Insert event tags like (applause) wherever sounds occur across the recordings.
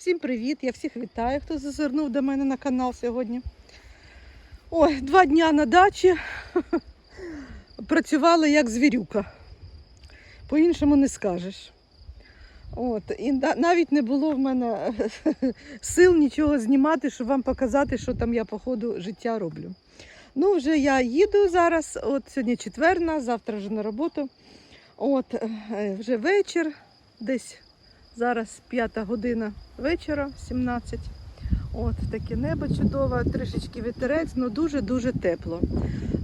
Всім привіт! Я всіх вітаю, хто зазирнув до мене на канал сьогодні. Ой, два дня на дачі (laughs) працювала як звірюка. По-іншому не скажеш. От, і навіть не було в мене (laughs) сил нічого знімати, щоб вам показати, що там я по ходу життя роблю. Ну, вже я їду зараз. От сьогодні четверна, завтра вже на роботу. От е, вже вечір, десь зараз п'ята година вечора, 17. От таке небо чудове, трішечки вітерець, але дуже-дуже тепло.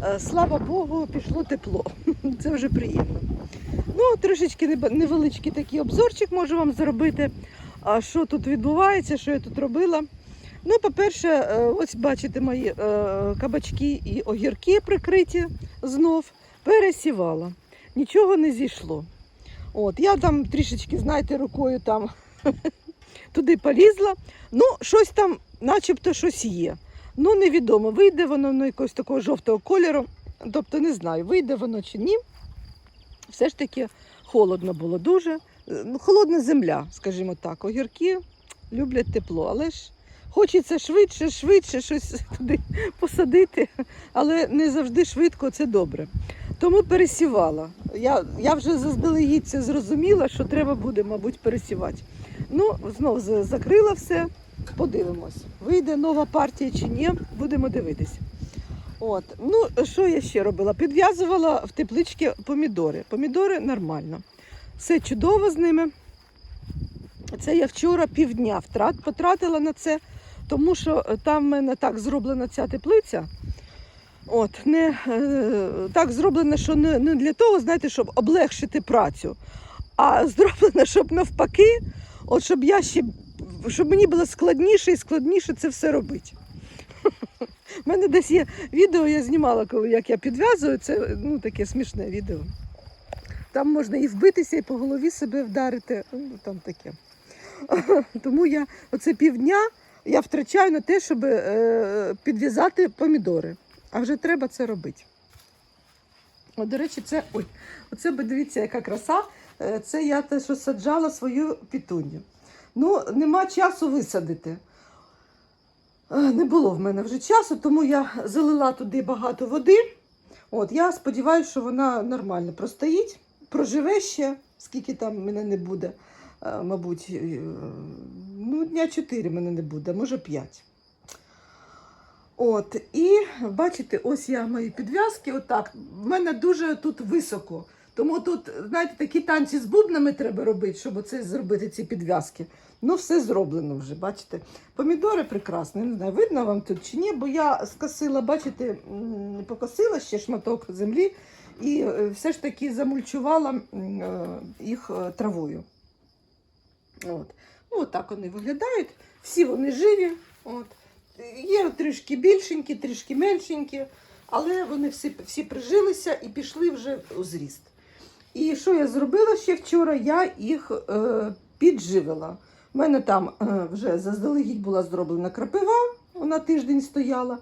Е, Слава Богу, пішло тепло. (laughs) Це вже приємно. Ну, трішечки невеличкий такий обзорчик можу вам зробити. А що тут відбувається, що я тут робила. Ну, по-перше, е, ось бачите мої е, кабачки і огірки прикриті знов. Пересівала. Нічого не зійшло. От, я там трішечки, знаєте, рукою там (laughs) туди полізла. Ну, щось там, начебто, щось є. Ну, невідомо, вийде воно ну, якогось такого жовтого кольору. Тобто не знаю, вийде воно чи ні. Все ж таки холодно було дуже. Холодна земля, скажімо так. Огірки люблять тепло, але ж хочеться швидше, швидше щось туди посадити, але не завжди швидко це добре. Тому пересівала. Я, я вже заздалегідь це зрозуміла, що треба буде, мабуть, пересівати. Ну, знов закрила все, подивимось. Вийде нова партія чи ні, будемо дивитися. От. Ну, що я ще робила? Підв'язувала в тепличці помідори. Помідори нормально. Все чудово з ними. Це я вчора півдня втрат, потратила на це, тому що там в мене так зроблена ця теплиця. От, не, е, так зроблено, що не, не для того, знаєте, щоб облегшити працю, а (laughs) зроблено, щоб навпаки, от щоб я ще щоб мені було складніше і складніше це все робити. (laughs) У мене десь є відео, я знімала, коли як я підв'язую, це ну, таке смішне відео. Там можна і вбитися, і по голові себе вдарити. Ну, там таке. (laughs) Тому я оце півдня я втрачаю на те, щоб е, підв'язати помідори. А вже треба це робити. От, до речі, це. Ой, оце би дивіться, яка краса. Е, Це я те, що саджала свою пітуню. Ну, нема часу висадити. Е, Не було в мене вже часу, тому я залила туди багато води. От, я сподіваюся, що вона нормально простоїть, проживе ще, скільки там мене не буде. Е, Мабуть, е, ну, дня 4 мене не буде, може 5. От, і бачите, ось я мої підв'язки. Отак. В мене дуже тут високо. Тому тут, знаєте, такі танці з бубнами треба робити, щоб оце зробити ці підв'язки. Ну, все зроблено вже, бачите. Помідори прекрасні, не знаю, видно вам тут чи ні, бо я скосила, бачите, покосила ще шматок землі і е, все ж таки замульчувала їх травою. От. Ну, отак вони виглядають. Всі вони живі. От. Є трішки більшенькі, трішки меншенькі, але вони всі, всі прижилися і пішли вже у зріст. І що я зробила ще вчора? Я їх е, підживила. У мене там е, вже заздалегідь була зроблена крапива, вона тиждень стояла.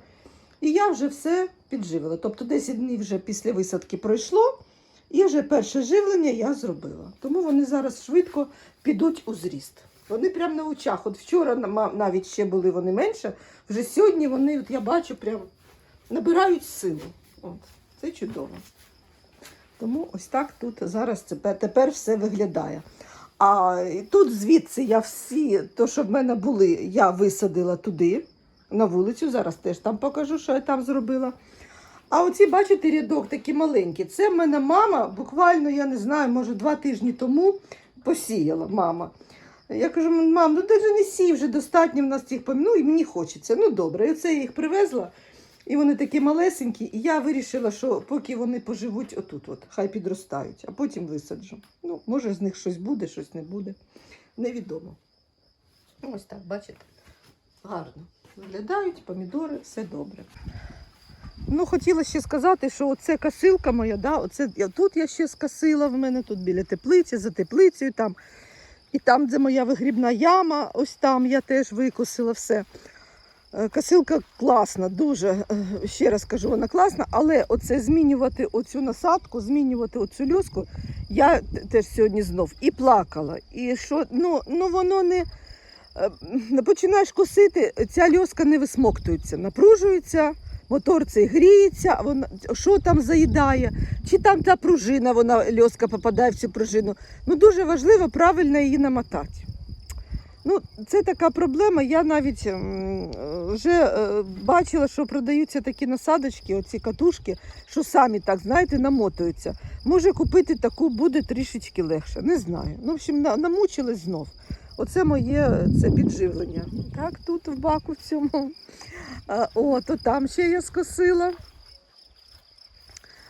І я вже все підживила. Тобто 10 днів вже після висадки пройшло, і вже перше живлення я зробила. Тому вони зараз швидко підуть у зріст. Вони прямо на очах. От вчора навіть ще були вони менше, вже сьогодні вони, от я бачу, прям набирають силу. От, це чудово. Тому ось так тут зараз тепер, все виглядає. А тут звідси я всі, то, що в мене були, я висадила туди, на вулицю. Зараз теж там покажу, що я там зробила. А оці, бачите, рядок такі маленькі. Це в мене мама, буквально, я не знаю, може, два тижні тому посіяла мама. Я кажу, мам, ну ти ж не сій, вже достатньо в нас цих помідорів, ну і мені хочеться. Ну добре, і оце я їх привезла. І вони такі малесенькі, і я вирішила, що поки вони поживуть отут, от, хай підростають, а потім висаджу. Ну, може, з них щось буде, щось не буде. Невідомо. Ось так, бачите, гарно. Виглядають помідори, все добре. Ну, хотіла ще сказати, що оце косилка моя, да, оце, я, тут я ще скосила в мене, тут біля теплиці, за теплицею, там, і там, де моя вигрібна яма, ось там я теж викосила все. Е, Косилка класна, дуже, е, ще раз кажу, вона класна, але оце змінювати оцю насадку, змінювати оцю льоску, я теж сьогодні знов і плакала. І що, ну, ну воно не, е, починаєш косити, ця льоска не висмоктується, напружується, мотор цей гріється, вона що там заїдає, чи там та пружина, вона льоска попадає в цю пружину. Ну дуже важливо правильно її намотати. Ну, це така проблема. Я навіть вже е, бачила, що продаються такі насадочки, оці катушки, що самі так, знаєте, намотуються. Може купити таку, буде трішечки легше. Не знаю. Ну, в общем, на- намучилась знов. Оце моє це підживлення. Так, тут в баку в цьому. От, то там ще я скосила.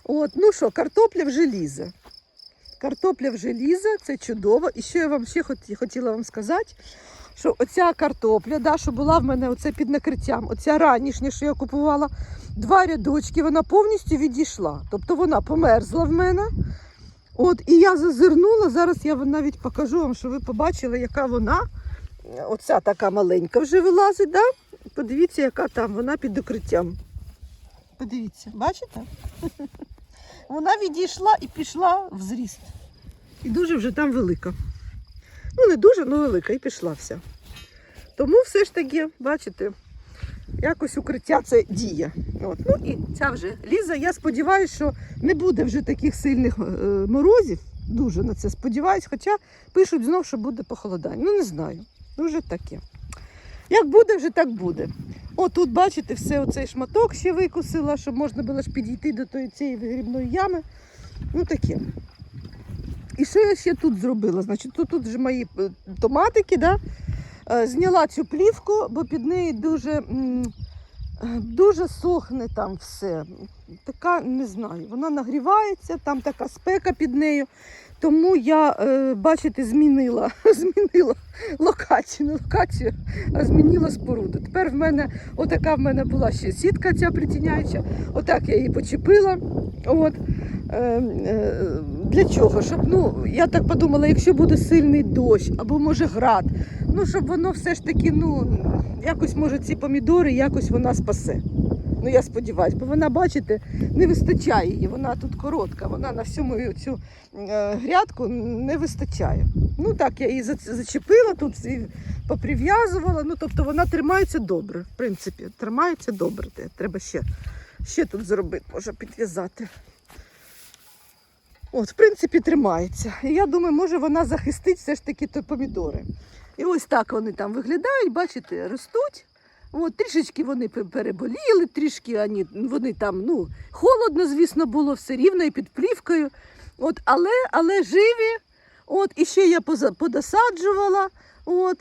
От, ну що, картопля вже лізе. Картопля вже лізе, це чудово. І що я вам ще хотіла вам сказати, що оця картопля, да, що була в мене оце під накриттям, оця ранішня, що я купувала, два рядочки, вона повністю відійшла. Тобто вона померзла в мене. От, і я зазирнула, зараз я навіть покажу вам, що ви побачили, яка вона. Оця така маленька вже вилазить, да? Подивіться, яка там, вона під укриттям. Подивіться, бачите? (laughs) Вона відійшла і пішла в зріст. І дуже вже там велика. Ну, не дуже, але велика, і пішла вся. Тому все ж таки, бачите, якось укриття це діє. От. Ну і ця вже ліза. Я сподіваюся, що не буде вже таких сильних е, морозів. Дуже на це сподіваюсь, хоча пишуть знов, що буде похолодання. Ну, не знаю. Дуже таке. Як буде, вже так буде. О, тут, бачите, все оцей шматок ще викусила, щоб можна було ж підійти до тої цієї вигрібної ями. Ну таке. І що я ще тут зробила? Значить, тут, тут вже мої е, томатики, да? Е, зняла цю плівку, бо під нею дуже, е, дуже сохне там все. Така, не знаю, вона нагрівається, там така спека під нею. Тому я, е, бачите, змінила, (laughs) змінила локацію, не локацію, а змінила споруду. Тепер в мене отака в мене була ще сітка ця притіняюча. Отак я її почепила. От. Е, е, для чого? Щоб, ну, я так подумала, якщо буде сильний дощ або може град, ну щоб воно все ж таки, ну, якось може ці помідори, якось вона спасе. Ну я сподіваюся, бо вона, бачите, не вистачає її. Вона тут коротка, вона на всю мою цю е, грядку не вистачає. Ну так, я її зачепила тут поприв'язувала. Ну, тобто вона тримається добре, в принципі, тримається добре. Треба ще, ще тут зробити, може підв'язати. От, в принципі, тримається. І я думаю, може вона захистить все ж таки то помідори. І ось так вони там виглядають, бачите, ростуть. От, трішечки вони переболіли, трішки вони, там, ну, холодно, звісно, було все рівно і під плівкою. От, але, але живі. От, і ще я подосаджувала. От.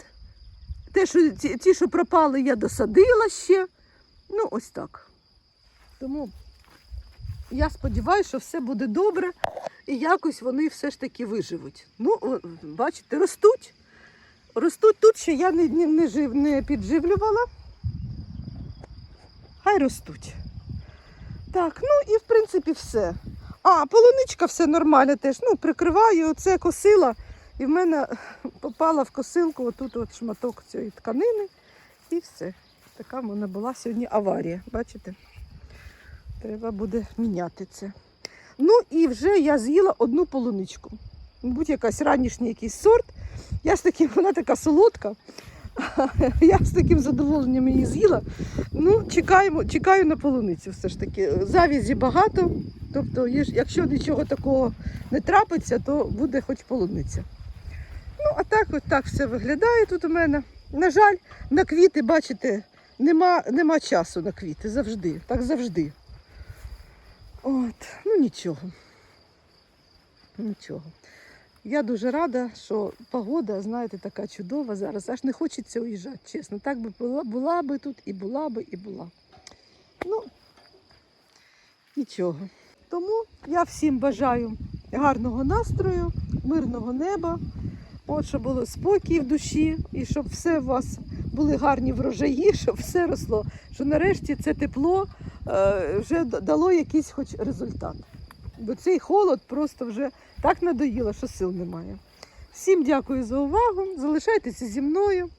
Те, що, ті, ті, що пропали, я досадила ще. Ну, ось так. Тому я сподіваюся, що все буде добре і якось вони все ж таки виживуть. Ну, бачите, ростуть. Ростуть тут, ще я не, не, не, жив, не підживлювала. Хай ростуть. Так, ну і в принципі все. А, полуничка все нормально теж. Ну, прикриваю, оце косила. І в мене попала в косилку отут от шматок цієї тканини. І все. Така в мене була сьогодні аварія. Бачите? Треба буде міняти це. Ну і вже я з'їла одну полуничку. Мабуть, якась ранішній якийсь сорт. Я ж таки, вона така солодка. (laughs) Я з таким задоволенням її з'їла. Ну, чекаємо, чекаю на полуницю все ж таки. Завізі багато. Тобто, якщо нічого такого не трапиться, то буде хоч полуниця. Ну, а так, от так все виглядає тут у мене. На жаль, на квіти, бачите, нема, нема часу на квіти завжди. Так завжди. От, ну нічого. Нічого. Я дуже рада, що погода, знаєте, така чудова зараз. Аж не хочеться уїжджати, чесно. Так би була, була би тут і була би, і була. Ну, нічого. Тому я всім бажаю гарного настрою, мирного неба, от, щоб було спокій в душі, і щоб все у вас були гарні врожаї, (laughs) щоб все росло. Що нарешті це тепло е, вже дало якийсь хоч результат. Бо цей холод просто вже так надоїло, що сил немає. Всім дякую за увагу. Залишайтеся зі мною.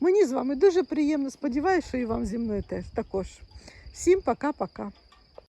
Мені з вами дуже приємно. Сподіваюся, що і вам зі мною теж також. Всім пока-пока.